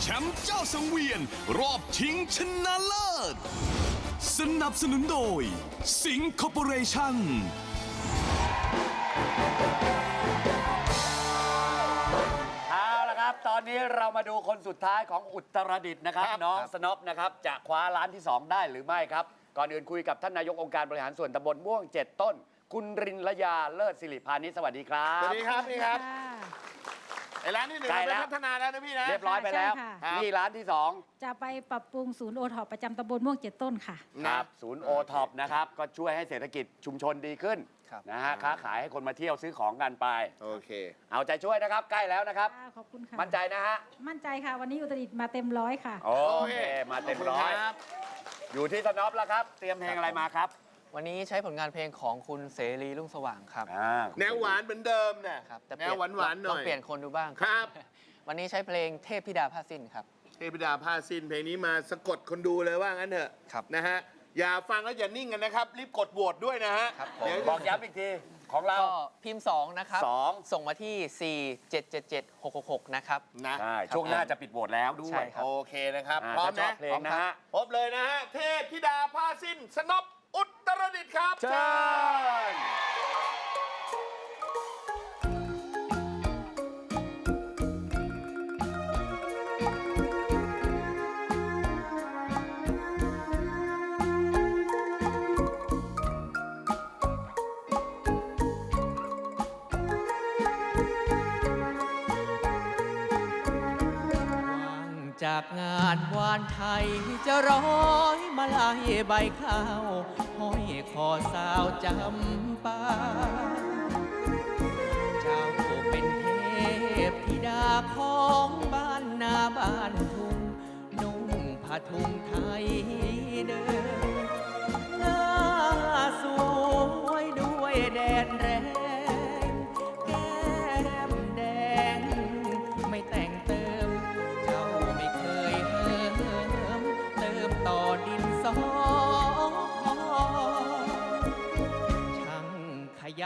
แชมป์เจ้าสังเวียน รอบชิงชนะเลิศ สนับสนุนโดย สิงคอร์ปอเรชั่น เอาละครับ ตอนนี้เรามาดูคนสุดท้ายของอุตรดิตถ์นะครับครับน้องครับสนอปนะครับ จะคว้าล้านที่ 2 ได้หรือไม่ครับ ก่อนอื่นคุยกับท่านนายกองค์การบริหารส่วนตำบลม่วง 7 ต้น คุณรินละยาเลิศสิริพานิชสวัสดีครัสบวัสดีครับนี่ครับ ไอ้ร้านที่หนึ่งใกล้เราแล้วไปพัฒนาแล้วนะพี่นะ เรียบร้อยไปแล้ว ใช่ค่ะครับนี่ร้านที่2จะไปปรับปรุงศูนย์โอท็อปประจำตำบลม่วงเจ็ดต้นค่ะ ครับศูนย์โอท็อปนะครับ ก็ช่วยให้เศรษฐกิจชุมชนดีขึ้นครับ นะฮะค้าขายให้คนมาเที่ยวซื้อของกันไป โอเค เอาใจช่วยนะครับ ใกล้แล้วนะครับค่ะขอบคุณค่ะ มั่นใจนะฮะ มั่นใจค่ะ วันนี้อุตรดิตถ์มาเต็มร้อยค่ะ โอเค มาเต็มร้อยครับอยู่ที่สนอปแล้วครับ เตรียมเพลงอะไรมาครับ วันนี้ใช้ผลงานเพลงของคุณเสรีรุ่งสว่างครับ อ่าแนวหวานเหมือนเดิมเนี่ยครับแต่แนวหวานหวานๆหน่ลอองยเปลี่ยนคนดูบ้างครับ วันนี้ใช้เพลงเทพธิดาผ้าสิ้นครับ เทพดาผ้าสิ้นเพลงนี้มาสะกดคนดูเลยว่างั้นเถอะครับนะฮะอย่าฟังแล้วอย่านิ่งกันนะครับรีบกดโหวตด้วยนะฮะครับผม เดี๋ยวบอกย้ำอีกที ของเรา ก็พิมพ์ 2 นะครับ สอง ส่งมาที่ 4 7 7 7 6 6 6 นะครับ นะใช่ช่วงหน้าจะปิดโหวตแล้วด้วใช่ย ครับ โอเคนะครับอ่าพร้อมถ้าชอนะบเพลงนะฮะ พบเลยนะฮะเทพธิดาผ้าสิ้นสนบ อุตรดิตถ์ครับเชิญ จากงานวานไทยจะร้อยมาลายใบข้าวห้อยคอสาวจำปาเจ้าเป็นเทพธิดาของบ้านนาบ้านทุ่งนุ่งผ้าทุ่งไทยเดินหน้าสวยด้วยแดดแรง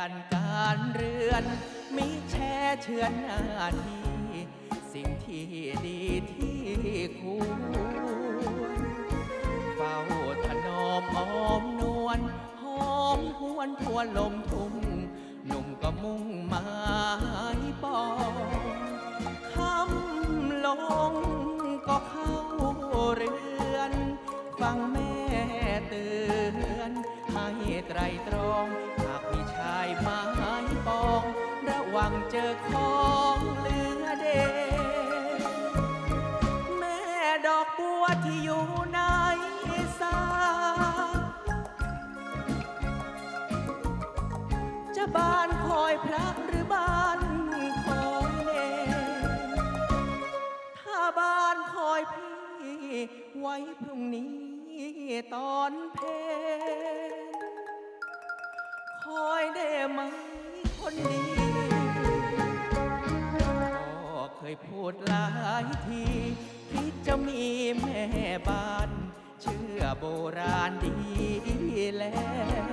ขยันการเรือนมีแช่เชือนหน้าที่ สิ่งที่ดีที่ควรเฝ้าถนอมอ้อมนวลหอมหวนทวนลมทุ่งหนุ่มก็มุ่งหมายปองคำลงก็เข้าเรือน ฟังแม่เตือนให้ไตรตรอง ของเหลือเดแม่ดอกบัวที่อยู่ในสาจะบานคอยพระหรือบานคอยเลถ้าบานคอยพี่ไว้พรุ่งนี้ตอนเพลคอยได้ไหมคนดี โบราณดีแล้ว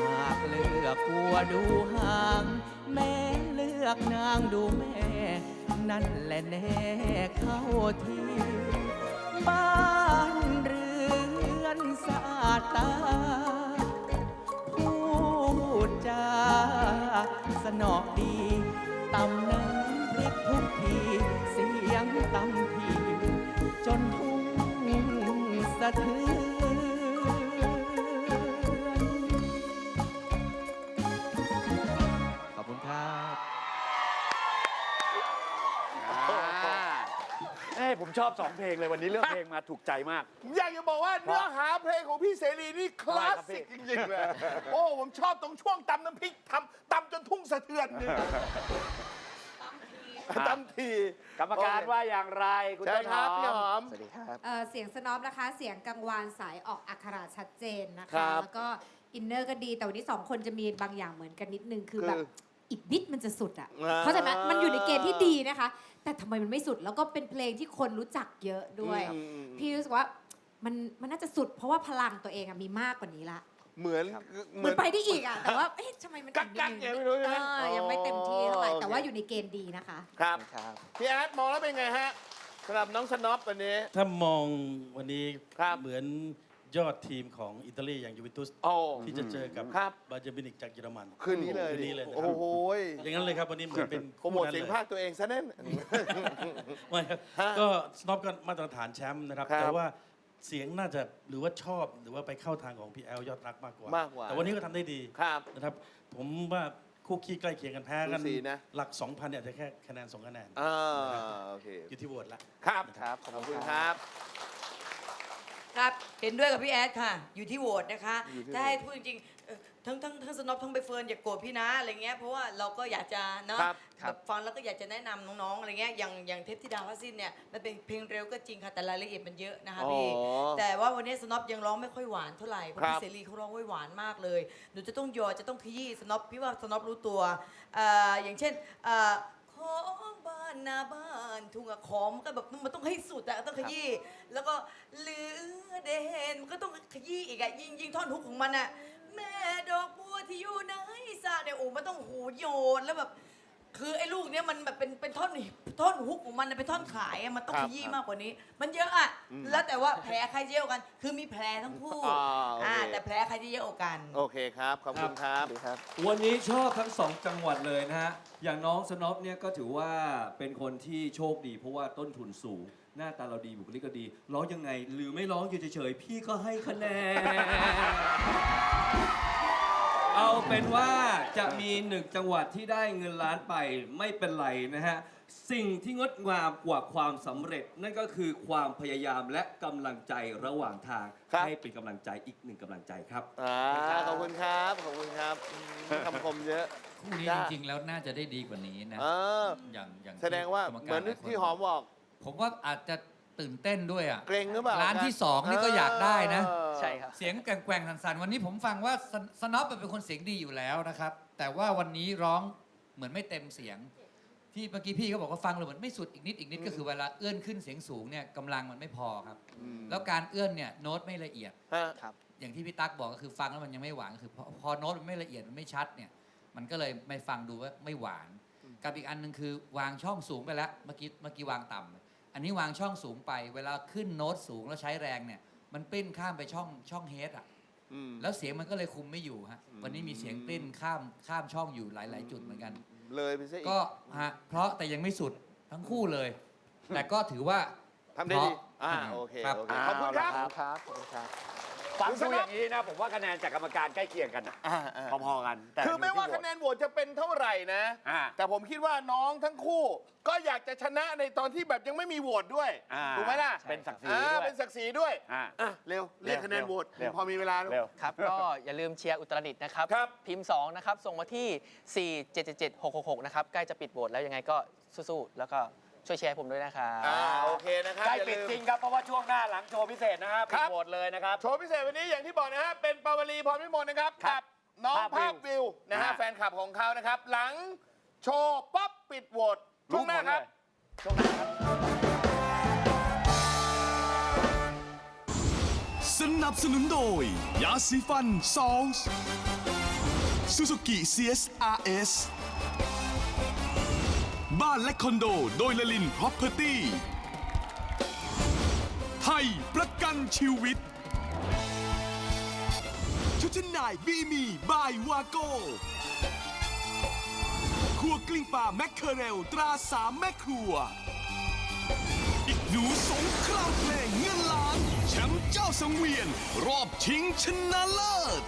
หากเลือกกลัวดูห่าง แม่เลือกนางดูแม่ นั่นแหละแน่เข้าทีบ้านเรือนสะอาดตา พูดจาสนอดีตำน้ำพริกทุกที ทือนขอบคุณครับอ่าเอ้ยผมชอบสองเพลงเลยวันนี้เลือกเพลงมาถูกใจมาก อยากจะบอกว่าเนื้อหาเพลงของพี่เสรีนี่คลาสสิกจริงๆเลย โอ้ ผมชอบตรงช่วงตำน้ำพริกทำตำจนทุ่งสะเทือนเนี่ย ตำทีกรรมการว่าอย่างไรคุณใช่ต้นคหรับอพี่หมอมสวัสดีครับ เอ่อเสียงสนอปนะคะ เสียงกังวานสายออกอักขระชัดเจนนะครัคะ บแล้วก็อินเนอร์ก็ดี แต่วันนี้สองคนจะมีบางอย่างเหมือนกันนิดนึง คือคือแบบอีกนิดมันจะสุดอะอ่า เข้าใจไหมมันอยู่ในเกณฑ์ที่ดีนะคะ แต่ทำไมมันไม่สุด แล้วก็เป็นเพลงที่คนรู้จักเยอะด้วย อืมอืมพี่รู้สึกว่ามันมันน่าจะสุด เพราะว่าพลังตัวเองอะมีมากกว่านี้ละ เหมือนเหมือนไปได้อีกอะ แต่ว่าเอ๊ะทำไมมันกักกักอียังไม่รู้ใช่ไหมเออยังไม่เต็มที่เท่าไหร่อ๋อแต่ว่าโอเคอยู่ในเกณฑ์ดีนะคะ ครับครับพี่แอดมองแล้วเป็นไงฮะสำหรับน้องสน็อปวันนี้ ถ้ามองวันนี้ครับ เหมือนยอดทีมของอิตาลีอย่างยูเวนตุสโอ้ ที่จะเจอกับครับ บาเยร์นมิวนิกจากเยอรมัน คืนนี้เลยคืนนี้เลยนะโอ้ครับโหยอย่างนั้นเลยครับวันนี้เหมือนเป็นโปรโมทคู่นั้นเสียงเลยภาคตัวเองซะแน่น ไม่ครับฮะก็สโนอปก็มาตรฐานแชมป์นะครับ ครับแต่ว่า เสียงน่าจะหรือว่าชอบหรือว่าไปเข้าทางของพี่แอลยอดรักมากกว่ามากกว่าแต่วันนี้ก็ทำได้ดีครับนะครับ ผมว่าคู่ขี้ใกล้เคียงกันแพ้กันสูสีนะ หลัก 2,000เนี่ยจะแค่คะแนนสองคะแนนอ่าโอเคอยู่ที่โหวตละ ครับครับขอบคุณครับ ครับ เห็นด้วยกับพี่แอดค่ะ อยู่ที่โหวตนะคะ อยู่ที่ถ้าให้พูดจริงๆเอ่อ ทั้งทั้งทั้งสนอปทั้งใบเฟิร์นอย่าโกรธพี่นะอะไรเงี้ยเพราะว่าเราก็อยากจะเนาะครับแบบฟังแล้วก็อยากจะแนะนำน้องๆอะไรเงี้ยอย่างอย่างเทปที่ดาวพาสิ้นเนี่ยมันเป็นเพลงเร็วก็จริงค่ะแต่รายละเอียดมันเยอะนะคะพี่อ๋อแต่ว่าวันนี้สนอปยังร้องไม่ค่อยหวานเท่าไหร่เพราะครัพี่บ เสรีเขาร้องไว้หวานมากเลยหนูจะต้องยอจะต้องขยี้สนอปพี่ว่าสนอปรู้ตัวเอ่ออย่างเช่นเอ่อของบ้านนาบ้านทุ่งอะของมันก็แบบมันต้องให้สุดอะต้องขยี้แล้วก็เหลือเด่นมันก็ต้องขยี้อีกอะยิงยิงท่อนฮุกของมันอะ แม่ดอกบัวที่อยู่ในสระเนี่ยโอ้มันต้องโหโยนแล้วแบบ คือไอ้ลูกเนี้ยมันแบบเป็นเป็นท่อนท่อนฮุกของมันน่ะเป็นท่อนขายอะมันต้องครัขบยี้มากกว่านี้ มันเยอะอะแล้วแต่ว่าแผลใครเยอะกว่ากัน คือมีแผลทั้งคู่อ่าโอเคอ่าแต่แผลใครจะเยอะกว่ากัน โอเคครับ ขอบคุณครับ วันนี้ชอบทั้งสองจังหวัดเลยนะฮะ อย่างน้องสน็อปเนี่ยก็ถือว่าเป็นคนที่โชคดีเพราะว่าต้นทุนสูง หน้าตาเราดีบุคลิกก็ดีร้องยังไง หรือไม่ร้องอยู่เฉยๆพี่ก็ให้คะแนน เอาเป็นว่าจะมีหนึ่งจังหวัดที่ได้เงินล้านไปไม่เป็นไรนะฮะ สิ่งที่งดงามกว่าความสำเร็จ นั่นก็คือความพยายามและกำลังใจระหว่างทาง ครับ ให้เป็นกำลังใจอีกหนึ่งกำลังใจครับ อ่าขอบคุณครับ ขอบคุณครับอืมคำคมเยอะคู่นี้จ้าจริงๆ แล้วน่าจะได้ดีกว่านี้นะ เออ อย่างอย่างแสดงว่าที่กรรเหมือนกรลายคที่หอมบอก ผมว่าอาจจะตื่นเต้นด้วยอะ เกรงหรือเปล่าร้านที่สองนี่ก็อยากได้นะ ใช่ครับ เสียงแกว่งๆสั่นๆ วันนี้ผมฟังว่าสนสน็อปเป็นคนเสียงดีอยู่แล้วนะครับ แต่ว่าวันนี้ร้องเหมือนไม่เต็มเสียง ที่เมื่อกี้พี่เขาบอกว่าฟังเลยเหมือนไม่สุดอีกนิดอีกนิดก็คือเวลาเอื้อนขึ้นเสียงสูงเนี่ยกำลังมันไม่พอครับ แล้วการเอื้อนเนี่ยโน้ตไม่ละเอียด ฮะอย่างที่พี่ตั๊กบอกก็คือฟังแล้วมันยังไม่หวานก็คือพอพอโน้ตมันไม่ละเอียดมันไม่ชัดเนี่ย มันก็เลยไม่ฟังดูว่าไม่หวาน กับอีกอันหนึ่งคือวางช่องสูงไปแล้วเมื่อกี้เมื่อกี้วางต่ำ อันนี้วางช่องสูงไป เวลาขึ้นโน้ตสูงแล้วใช้แรงเนี่ย มันปริ้นข้ามไปช่องช่องเฮดอะอืม แล้วเสียงมันก็เลยคุมไม่อยู่ฮะวันนี้มีเสียงปริ้นข้ามข้ามช่องอยู่หลาย ๆ จุดเหมือนกัน เลยไปซะอีก ก็ฮะเพราะแต่ยังไม่สุดทั้งคู่เลย แต่ก็ถือว่าทำได้ดีอ่าเพราะโอเคครับ โอเคขอบคุณครับครับขอบคุณครับ ฟังดูอย่างนี้นะ ผมว่าคะแนนจากกรรมการใกล้เคียงกันอะอ่าอ่าพอๆกันแต่คือไม่ว่ายู่ที่คะแนนโหวตจะเป็นเท่าไหร่นะ อ่า แต่ผมคิดว่าน้องทั้งคู่ ก็อยากจะชนะในตอนที่แบบยังไม่มีโหวตด้วยอ่าถูกไหมล่ะเป็นศักดิ์ศรีอ่าด้วยเป็นศักดิ์ศรีด้วยอ่าอะเร็วเรียกคะแนนโหวตเร็ว พอมีเวลาแล้ว เร็ว ครับ ก็อย่าลืมเชียร์อุตรดิตถ์นะครับ ครับ พิมพ์ 2 นะครับ ส่งมาที่ 4 7 7 7 6 6 6 นะครับ ใกล้จะปิดโหวตแล้วยังไงก็สู้ๆ แล้วก็ ช่วยแชร์ผมด้วยนะครับ อ่าโอเคนะครับใกล้อย่าปิดลืมจริงครับ เพราะว่าช่วงหน้าหลังโชว์พิเศษนะครับคปิรัดบโหวตเลยนะครับ โชว์พิเศษวันนี้อย่างที่บอกนะฮะเป็นปาวลีพรพิมลนะครับครักับน้องภาพภาพวิวิววนะฮะอ่าแฟนคลับของเขานะครับ หลังโชว์ป๊อปปิดโหวตช่วงหน้าครับช่วงหน้าครับ สนับสนุนโดย ยาสีฟันซอลส์ซูซูกิ CSRS บ้านและคอนโดโดยลลินพ r o p e r t y ไทยประกันชีวิต ชุดชั้นในบีมีบายวาโก้ครัวกลิ้งปลาแมคเคอเรลตราสามแม่ครัว อีกหนูสงครามเพลงเงินล้าน แชมป์เจ้าสังเวียน รอบชิงชนะเลิศ